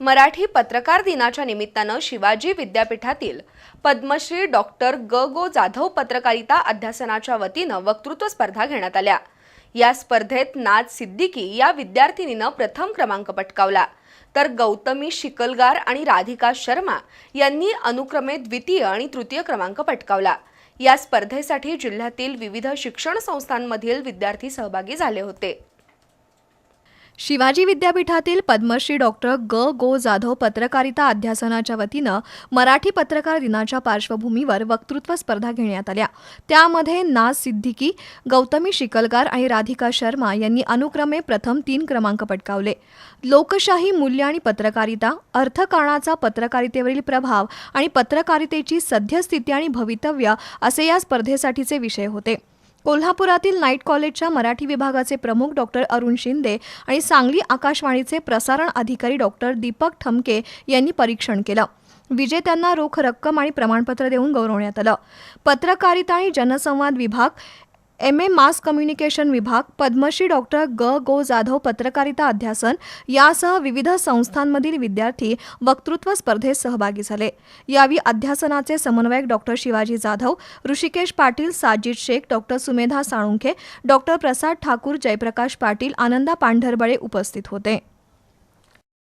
मराठी पत्रकार दिनाच्या निमित्तानं शिवाजी विद्यापीठातील पद्मश्री डॉक्टर ग. गो. जाधव पत्रकारिता अध्यासनाच्या वतीनं वक्तृत्व स्पर्धा घेण्यात आल्या. या स्पर्धेत नाज सिद्दीकी या विद्यार्थिनीनं प्रथम क्रमांक पटकावला. तर गौतमी शिकलगार आणि राधिका शर्मा यांनी अनुक्रमे द्वितीय आणि तृतीय क्रमांक पटकावला. या स्पर्धेसाठी जिल्ह्यातील विविध शिक्षण संस्थांमधील विद्यार्थी सहभागी झाले होते. शिवाजी विद्यापीठातील पद्मश्री डॉक्टर ग. गो. जाधव पत्रकारिता अध्यासनाच्या वतीनं मराठी पत्रकार दिनाच्या पार्श्वभूमीवर वक्तृत्व स्पर्धा घेण्यात आल्या. त्यामध्ये नाज सिद्दीकी गौतमी शिकलगार आणि राधिका शर्मा यांनी अनुक्रमे प्रथम तीन क्रमांक पटकावले. लोकशाही मूल्य आणि पत्रकारिता अर्थकारणाचा पत्रकारितेवरील प्रभाव आणि पत्रकारितेची सद्यस्थिती आणि भवितव्य असे या स्पर्धेसाठीचे विषय होते. कोल्हापुरातील नाईट कॉलेजच्या मराठी विभागाचे प्रमुख डॉक्टर अरुण शिंदे आणि सांगली आकाशवाणीचे प्रसारण अधिकारी डॉक्टर दीपक ठमके यांनी परीक्षण केलं. विजेत्यांना रोख रक्कम आणि प्रमाणपत्र देऊन गौरवण्यात आलं. पत्रकारिता आणि जनसंवाद विभाग एम ए मास कम्युनिकेशन विभाग पद्मश्री डॉक्टर ग. गो. जाधव पत्रकारिता अध्यासन यासह विविध संस्थांमधील विद्यार्थी वक्तृत्व स्पर्धेत सहभागी झाले. यावेळी अध्यासनाचे समन्वयक doctor Shivaji Jadhav Hrishikesh Patil Sajid Shaikh doctor Sumedha Salunkhe doctor Prasad Thakur Jayprakash Patil Ananda Pandharbale उपस्थित होते.